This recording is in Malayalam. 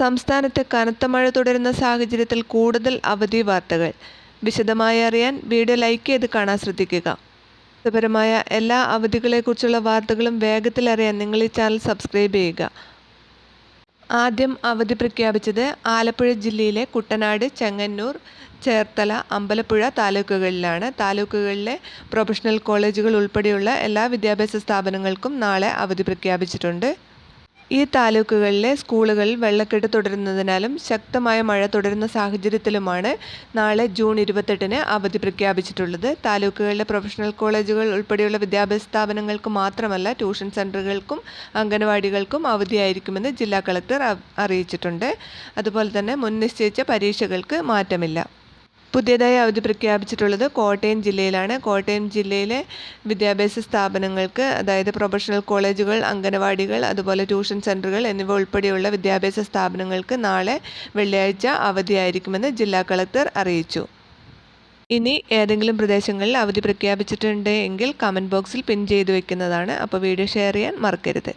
സംസ്ഥാനത്ത് കനത്ത മഴ തുടരുന്ന സാഹചര്യത്തിൽ കൂടുതൽ അവധി വാർത്തകൾ. വിശദമായി അറിയാൻ വീഡിയോ ലൈക്ക് ചെയ്ത് കാണാൻ ശ്രദ്ധിക്കുക. മതപരമായ എല്ലാ അവധികളെക്കുറിച്ചുള്ള വാർത്തകളും വേഗത്തിൽ അറിയാൻ നിങ്ങൾ ഈ ചാനൽ സബ്സ്ക്രൈബ് ചെയ്യുക. ആദ്യം അവധി പ്രഖ്യാപിച്ചത് ആലപ്പുഴ ജില്ലയിലെ കുട്ടനാട് ചെങ്ങന്നൂർ ചേർത്തല അമ്പലപ്പുഴ താലൂക്കുകളിലാണ്. താലൂക്കുകളിലെ പ്രൊഫഷണൽ കോളേജുകൾ ഉൾപ്പെടെയുള്ള എല്ലാ വിദ്യാഭ്യാസ സ്ഥാപനങ്ങൾക്കും നാളെ അവധി പ്രഖ്യാപിച്ചിട്ടുണ്ട്. ഈ താലൂക്കുകളിലെ സ്കൂളുകളിൽ വെള്ളക്കെട്ട് തുടരുന്നതിനാലും ശക്തമായ മഴ തുടരുന്ന സാഹചര്യത്തിലുമാണ് നാളെ ജൂൺ ഇരുപത്തെട്ടിന് അവധി പ്രഖ്യാപിച്ചിട്ടുള്ളത്. താലൂക്കുകളിലെ പ്രൊഫഷണൽ കോളേജുകൾ ഉൾപ്പെടെയുള്ള വിദ്യാഭ്യാസ സ്ഥാപനങ്ങൾക്ക് മാത്രമല്ല ട്യൂഷൻ സെന്ററുകൾക്കും അംഗനവാടികൾക്കും അവധിയായിരിക്കുമെന്ന് ജില്ലാ കളക്ടർ അറിയിച്ചിട്ടുണ്ട്. അതുപോലെ തന്നെ മുൻനിശ്ചയിച്ച പരീക്ഷകൾക്ക് മാറ്റമില്ല. പുതിയതായി അവധി പ്രഖ്യാപിച്ചിട്ടുള്ളത് കോട്ടയം ജില്ലയിലാണ്. കോട്ടയം ജില്ലയിലെ വിദ്യാഭ്യാസ സ്ഥാപനങ്ങൾക്ക് അതായത് പ്രൊഫഷണൽ കോളേജുകൾ അംഗനവാടികൾ അതുപോലെ ട്യൂഷൻ സെന്ററുകൾ എന്നിവ ഉൾപ്പെടെയുള്ള വിദ്യാഭ്യാസ സ്ഥാപനങ്ങൾക്ക് നാളെ വെള്ളിയാഴ്ച അവധിയായിരിക്കുമെന്ന് ജില്ലാ കളക്ടർ അറിയിച്ചു. ഇനി ഏതെങ്കിലും പ്രദേശങ്ങളിൽ അവധി പ്രഖ്യാപിച്ചിട്ടുണ്ട് എങ്കിൽ കമന്റ് ബോക്സിൽ പിൻ ചെയ്തു വെക്കുന്നതാണ്. അപ്പോൾ വീഡിയോ ഷെയർ ചെയ്യാൻ മറക്കരുത്.